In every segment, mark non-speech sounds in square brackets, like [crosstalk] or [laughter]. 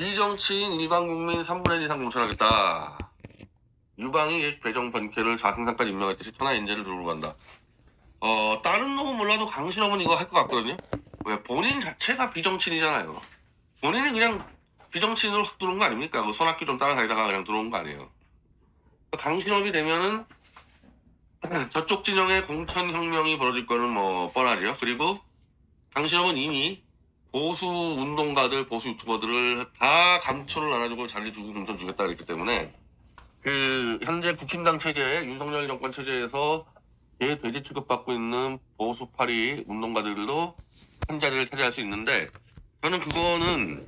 비정치인 일반 국민 3분의 1 이상 공천하겠다. 유방이 옛 배정 변태를 좌승상까지 임명했듯이 천하 인재를 두르고 간다. 어, 다른 놈은 몰라도 강신업은 이거 할 것 같거든요. 왜? 본인 자체가 비정치인이잖아요. 본인이 그냥 비정치인으로 확 들어온 거 아닙니까? 그 손학규 좀 따라다니다가 그냥 들어온 거 아니에요. 강신업이 되면은 [clears throat] 저쪽 진영의 공천혁명이 벌어질 거는 뭐 뻔하죠. 그리고 강신업은 이미 보수 운동가들, 보수 유튜버들을 다 감초를 나눠주고 자리 주고 공천 주겠다 그랬기 때문에 그 현재 국힘당 체제, 윤석열 정권 체제에서 대돼지 취급받고 있는 보수파리 운동가들도 한 자리를 차지할 수 있는데 저는 그거는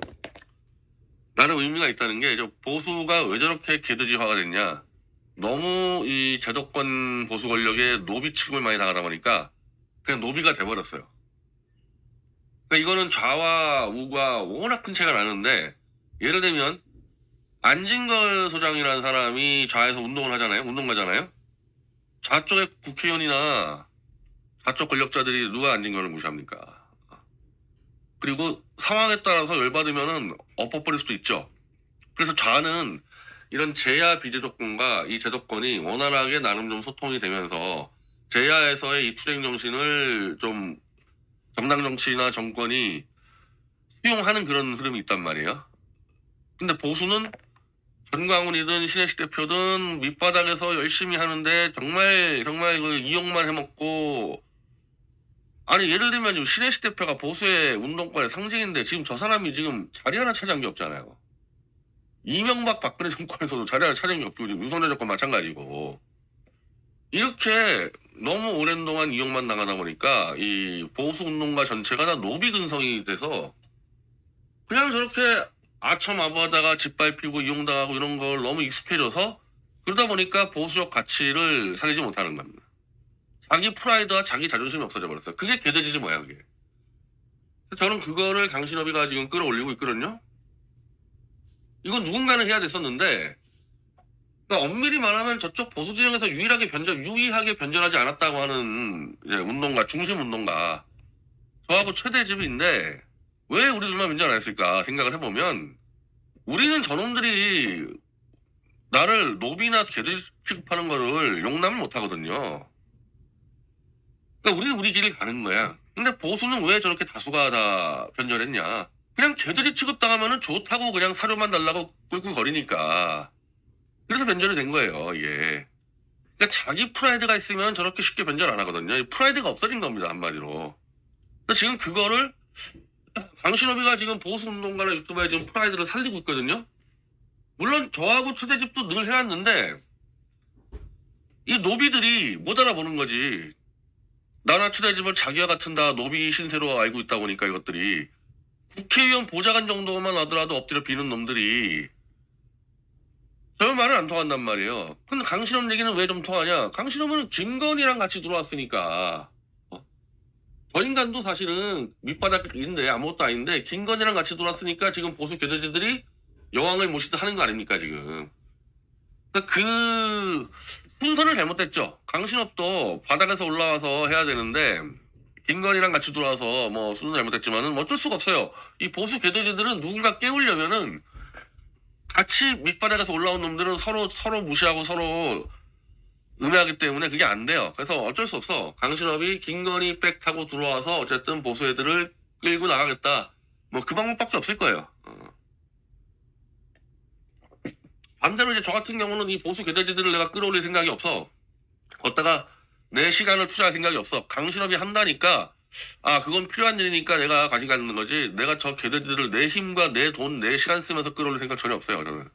나름 의미가 있다는 게저 보수가 왜 저렇게 개돼지화가 됐냐 너무 이 제도권 보수 권력의 노비 취급을 많이 당하다 보니까 그냥 노비가 돼버렸어요. 그러니까 이거는 좌와 우가 워낙 큰 차이가 나는데 예를 들면 안진걸 소장이라는 사람이 좌에서 운동을 하잖아요. 운동가잖아요. 좌쪽의 국회의원이나 좌쪽 권력자들이 누가 안진걸을 무시합니까? 그리고 상황에 따라서 열받으면은 엎어버릴 수도 있죠. 그래서 좌는 이런 제야 비제도권과 이 제도권이 원활하게 나름 좀 소통이 되면서 제야에서의 이 추행 정신을 좀 정당 정치나 정권이 수용하는 그런 흐름이 있단 말이에요. 근데 보수는 전광훈이든 신혜식 대표든 밑바닥에서 열심히 하는데 정말 정말 그 이용만 해먹고 아니 예를 들면 지금 신혜식 대표가 보수의 운동권의 상징인데 지금 저 사람이 지금 자리 하나 차지한 게 없잖아요. 이명박 박근혜 정권에서도 자리 하나 차지한 게 없고 지금 윤석열 정권 마찬가지고 이렇게 너무 오랜 동안 이용만 당하다 보니까 이 보수 운동가 전체가 다 노비 근성이 돼서 그냥 저렇게 아첨아부하다가 짓밟히고 이용당하고 이런 걸 너무 익숙해져서 그러다 보니까 보수적 가치를 살리지 못하는 겁니다. 자기 프라이드와 자기 자존심이 없어져 버렸어요. 그게 개돼지지 뭐야 그게. 저는 그거를 강신업이가 지금 끌어올리고 있거든요. 이건 누군가는 해야 됐었는데 그러니까 엄밀히 말하면 저쪽 보수 진영에서 유일하게 변절, 유의하게 변절하지 않았다고 하는 이제 운동가, 중심 운동가 저하고 최대 집인데 왜 우리 둘만 변절 안 했을까 생각을 해보면 우리는 저놈들이 나를 노비나 개들 취급하는 거를 용납을 못 하거든요. 그러니까 우리는 우리 길을 가는 거야. 근데 보수는 왜 저렇게 다수가 다 변절했냐? 그냥 개들이 취급당하면은 좋다고 그냥 사료만 달라고 꿀꿀거리니까. 그래서 변절이 된 거예요, 이게. 그러니까 자기 프라이드가 있으면 저렇게 쉽게 변절 안 하거든요. 이 프라이드가 없어진 겁니다, 한마디로. 그래서 지금 그거를 강신업이가 지금 보수운동가나 유튜버에 지금 프라이드를 살리고 있거든요. 물론 저하고 초대집도 늘 해왔는데 이 노비들이 못 알아보는 거지. 나나 초대집을 자기와 같은 다 노비 신세로 알고 있다 보니까 이것들이 국회의원 보좌관 정도만 하더라도 엎드려 비는 놈들이 저 말은 안 통한단 말이에요. 근데 강신업 얘기는 왜 좀 통하냐? 강신업은 김건희랑 같이 들어왔으니까. 어? 저 인간도 사실은 밑바닥인데 아무것도 아닌데 김건희랑 같이 들어왔으니까 지금 보수 개돼지들이 여왕을 모시듯 하는 거 아닙니까 지금? 그러니까 그 순서를 잘못했죠. 강신업도 바닥에서 올라와서 해야 되는데 김건희랑 같이 들어와서 뭐 순서 잘못했지만은 어쩔 수가 없어요. 이 보수 개돼지들은 누군가 깨우려면은 같이 밑바닥에서 올라온 놈들은 서로 서로 무시하고 서로 음해하기 때문에 그게 안 돼요. 그래서 어쩔 수 없어. 강신업이 김건희 백 타고 들어와서 어쨌든 보수 애들을 끌고 나가겠다. 뭐 그 방법밖에 없을 거예요. 어. 반대로 이제 저 같은 경우는 이 보수 개돼지들을 내가 끌어올릴 생각이 없어. 걷다가 내 시간을 투자할 생각이 없어. 강신업이 한다니까 아 그건 필요한 일이니까 내가 가져가는 거지. 내가 저 개돼지들을 내 힘과 내 돈, 내 시간 쓰면서 끌어올릴 생각 전혀 없어요. 저는.